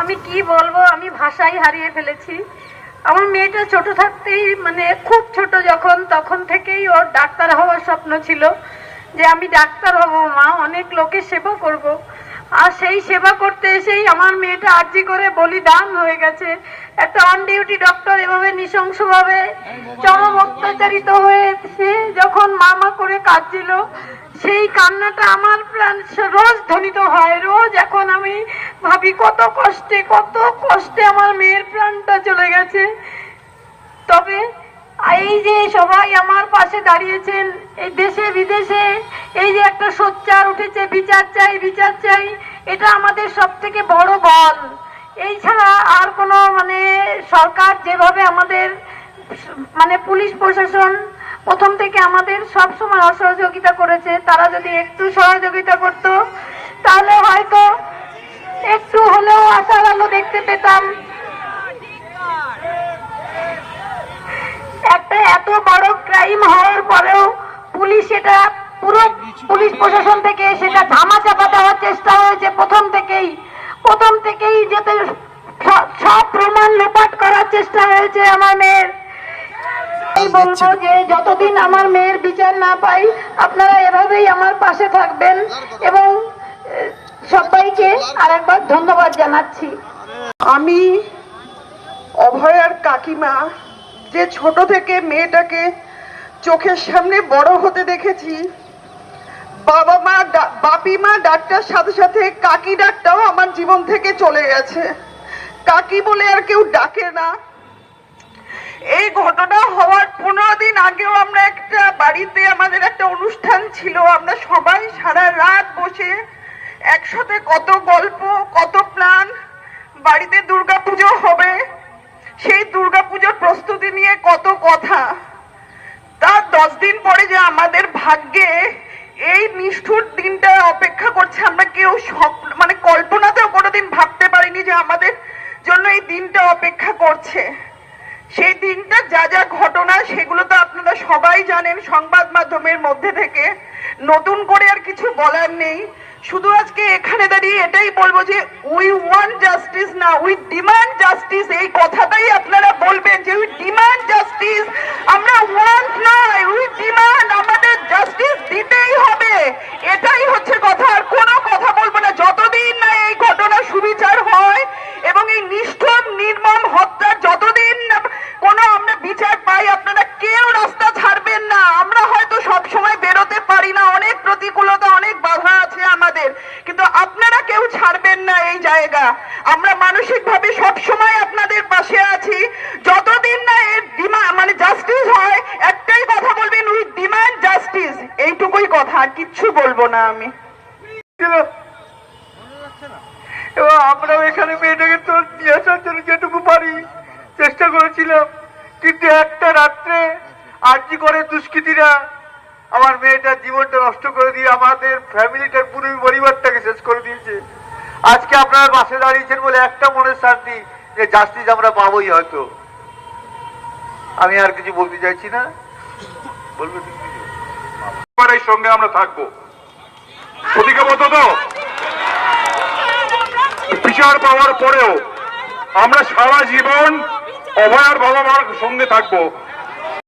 আমি কি বলব? আমি ভাষাই হারিয়ে ফেলেছি। আমার মেয়েটা ছোট থাকতেই মানে খুব ছোট যখন, তখন থেকেই ওর ডাক্তার হওয়ার স্বপ্ন ছিল যে আমি ডাক্তার হব মা, অনেক লোকের সেবা করব। আর সেই সেবা করতে এসেই আমার মেয়েটা আর্জি করে বলিদান হয়ে গেছে। একটা অন ডিউটি ডক্টর এভাবে নৃশংসভাবে চরম অত্যাচারিত হয়েছে যখন মামা করে কাঁদছিল, সেই কান্নাটা আমার প্রাণ রোজ ধ্বনিত হয়। রোজ এখন আমি ভাবি, কত কষ্টে কত কষ্টে আমার মেয়ের প্রাণটা চলে গেছে। তবে এই যে সবাই আমার পাশে দাঁড়িয়েছেন, এই দেশে, বিদেশে, এই যে একটা সোচ্চার উঠেছে, বিচার চাই বিচার চাই, এটা আমাদের সব থেকে বড় বল। এই ছাড়া আর কোনো মানে সরকার যেভাবে আমাদের মানে পুলিশ প্রশাসন প্রথম থেকে আমাদের সব সময় অসহযোগিতা করেছে, তারা যদি একটু সহযোগিতা করত, তাহলে হয়তো একটু হলেও আশার আলো দেখতে পেতাম একটা এত বড় ক্রাইম হওয়ার পরেও পুলিশ এটা পুরো পুলিশ প্রশাসন থেকে সেটা ধামা চাপা দেওয়ার চেষ্টা হয়েছে প্রথম থেকেই। প্রথম থেকেই যাতে সব প্রমাণ লোপাট করার চেষ্টা হয়েছে আমার মেয়ের। আমি বলব যে যতদিন আমার মেয়ের বিচার না পাই আপনারা এভাবেই আমার পাশে থাকবেন এবং সবাইকে আরেকবার ধন্যবাদ জানাচ্ছি। আমি অভয়ার কাকিমা যে ছোট থেকে মেয়েটাকে চোখের সামনে বড় হতে দেখেছি। বাবা মা বাপি মা, ডাক্তার, সাথে সাথে কাকি ডাকটাও আমার জীবন থেকে চলে গেছে। কাকি বলে আর কেউ ডাকে না। এই ঘটনা হওয়ার পনেরো দিন আগেও আমরা একটা বাড়িতে আমাদের একটা অনুষ্ঠান ছিল। আমরা সবাই সারা রাত বসে একসাথে কত গল্প, কত প্ল্যান, বাড়িতে দুর্গাপুজো হবে। সেই দুর্গাপুজোর প্রস্তুতি নিয়ে কত কথা। দশ দিন পরে যে আমাদের ভাগ্যে এই নিষ্ঠুর দিনটা অপেক্ষা করছে, আমরা কেউ মানে কল্পনাতেও কোনোদিন ভাবতে পারিনি যে আমাদের জন্য এই দিনটা অপেক্ষা করছে। সেই দিনটা যা যা ঘটনা, সেগুলো তো আপনারা সবাই জানেন সংবাদ মাধ্যমের মধ্যে থেকে। নতুন করে আর কিছু বলার নেই। শুধু আজকে এখানে দাঁড়িয়ে এটাই বলব যে উই ওয়ান্ট জাস্টিস না উই ডিমান্ড জাস্টিস এই কথাটাই আপনারা বলবেন যে উই ডিমান্ড জাস্টিস আপনারা কেউ ছাড়বেন না এই জায়গা। আমরা মানসিক ভাবে সব সময় আপনাদের পাশে আছি। যতদিন না এর ডিমান্ড মানে জাস্টিস হয়, একটাই কথা বলবেন, উই ডিমান্ড জাস্টিস এইটুকুই কথা, আর কিচ্ছু বলব না আমি। এবং আমরাও এখানে মেয়েটাকে তো নিয়ে আসার জন্য যেটুকু পারি, চেষ্টা করেছিলাম। কিন্তু একটা রাত্রে আর্জি করে দুষ্কৃতীরা আমার মেয়েটার জীবনটা নষ্ট করে দিয়ে আমাদের ফ্যামিলিটার পুরো পরিবারটাকে শেষ করে দিয়েছে। আজকে আপনারা পাশে দাঁড়িয়েছেন বলে একটা মনের শান্তি যে জাস্টিস আমরা পাবোই হয়তো। আমি আর কিছু বলতে চাইছি না। বলবে তুমি সঙ্গে আমরা থাকব। তো। বিচার পাওয়ার পরেও আমরা সারা জীবন অভয়ার বাবা মার সঙ্গে থাকব।